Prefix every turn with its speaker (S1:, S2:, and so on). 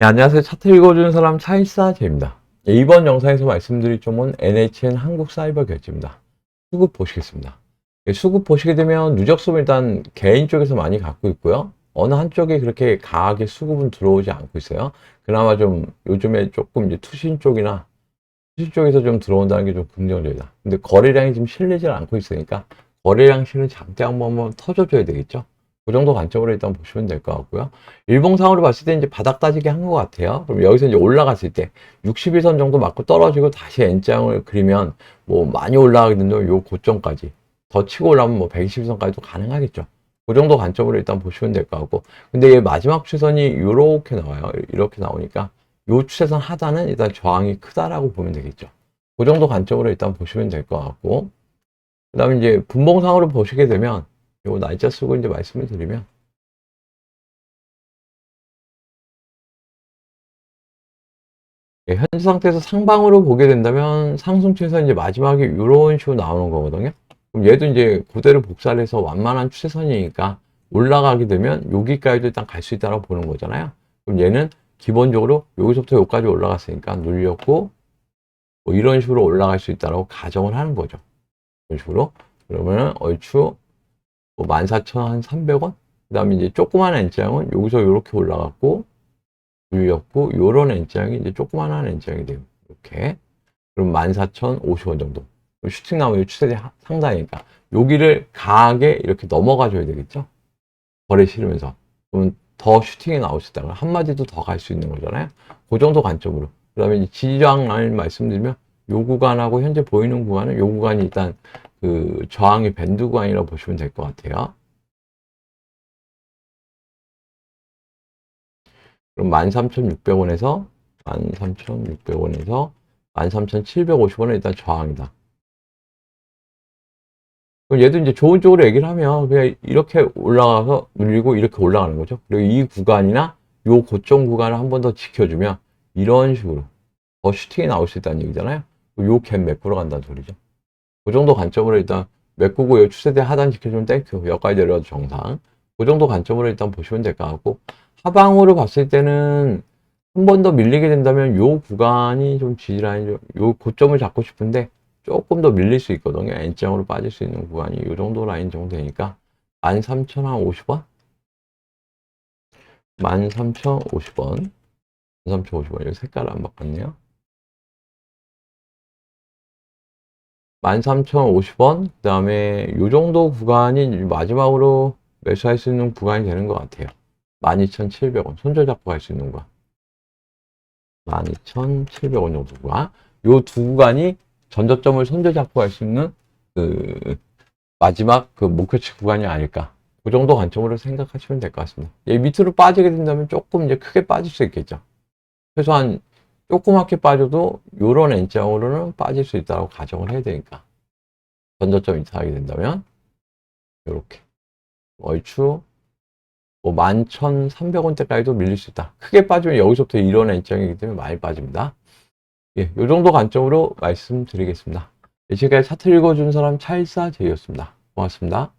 S1: 네, 안녕하세요. 차트 읽어주는 사람 차일사제입니다. 네, 이번 영상에서 말씀드릴 종목은 NHN 한국사이버결제입니다. 수급 보시겠습니다. 네, 수급 보시게 되면 누적 수급 일단 개인 쪽에서 많이 갖고 있고요. 어느 한쪽에 그렇게 강하게 수급은 들어오지 않고 있어요. 그나마 좀 요즘에 조금 이제 투신 쪽이나 투신 쪽에서 좀 들어온다는 게 좀 긍정적이다. 근데 거래량이 지금 실리질 않고 있으니까 거래량 실은 한번 한번 터져줘야 되겠죠. 그 정도 관점으로 일단 보시면 될 것 같고요. 일봉상으로 봤을 때 이제 바닥 따지게 한것 같아요. 그럼 여기서 이제 올라갔을 때 61선 정도 맞고 떨어지고 다시 N장을 그리면 뭐 많이 된다면 요 고점까지 더 치고 올라오면 뭐 120선까지도 가능하겠죠. 그 정도 관점으로 일단 보시면 될 것 같고. 근데 얘 마지막 추세선이 이렇게 나와요. 이렇게 나오니까 요 추세선 하단은 일단 저항이 크다라고 보면 되겠죠. 그 정도 관점으로 일단 보시면 될 것 같고. 그 다음에 이제 분봉상으로 보시게 되면 요 날짜 쓰고 이제 말씀을 드리면 예, 현재 상태에서 상방으로 보게 된다면 상승추에서 이제 마지막에 이런 식으로 나오는 거거든요. 그럼 얘도 이제 그대로 복사를 해서 완만한 추세선이니까 올라가게 되면 여기까지도 일단 갈 수 있다고 보는 거잖아요. 그럼 얘는 기본적으로 여기서부터 여기까지 올라갔으니까 눌렸고 뭐 이런 식으로 올라갈 수 있다고 가정을 하는 거죠. 이런 식으로 그러면 얼추 뭐 14,300원? 그 다음에 이제 조그만 N장은 여기서 이렇게 올라갔고, 눌렸고, 요런 N장이 이제 조그만한 N장이 돼요. 이렇게. 그럼 14,050원 정도. 슈팅 나오면 추세대 상단이니까. 여기를 강하게 이렇게 넘어가 줘야 되겠죠? 거래 실으면서. 그러면 더 슈팅이 나올 수 있다. 그럼 한마디도 더 갈 수 있는 거잖아요. 그 정도 관점으로. 그 다음에 지지저항 라인 말씀드리면, 요 구간하고 현재 보이는 구간은 요 구간이 일단 그 저항의 밴드 구간이라고 보시면 될 것 같아요. 그럼 13,600원에서 13,600원에서 13,750원은 일단 저항이다. 그럼 얘도 이제 좋은 쪽으로 얘기를 하면 그냥 이렇게 올라가서 눌리고 이렇게 올라가는 거죠. 그리고 이 구간이나 요 고점 구간을 한 번 더 지켜주면 이런 식으로 더 슈팅이 나올 수 있다는 얘기잖아요. 요 갭 메꾸러 간다는 소리죠. 그 정도 관점으로 일단 메꾸고 요. 추세대 하단 지켜주면 땡큐. 여기까지 내려와도 정상. 그 정도 관점으로 일단 보시면 될 것 같고 하방으로 봤을 때는 한 번 더 밀리게 된다면 요 구간이 좀 지지라인 좀, 요 고점을 잡고 싶은데 조금 더 밀릴 수 있거든요. N장으로 빠질 수 있는 구간이 요 정도 라인 정도 되니까 13,050원? 13,050원. 13,050원. 여기 색깔을 안 바꿨네요 13,050원, 그 다음에 요 정도 구간이 마지막으로 매수할 수 있는 구간이 되는 것 같아요. 12,700원. 손절 잡고 갈 수 있는 구간. 12,700원 정도 구간. 요두 구간이 전저점을 손절 잡고 갈 수 있는 그 마지막 그 목표치 구간이 아닐까. 그 정도 관점으로 생각하시면 될 것 같습니다. 얘 밑으로 빠지게 된다면 조금 이제 크게 빠질 수 있겠죠. 최소한 조그맣게 빠져도 요런 N장으로는 빠질 수 있다고 가정을 해야 되니까 전저점 이탈하게 된다면 요렇게 얼추 뭐 11,300원대까지도 밀릴 수 있다. 크게 빠지면 여기서부터 이런 N장이기 때문에 많이 빠집니다. 예, 요 정도 관점으로 말씀드리겠습니다. 예, 지금까지 차트 읽어준 사람 차일사 제이였습니다. 고맙습니다.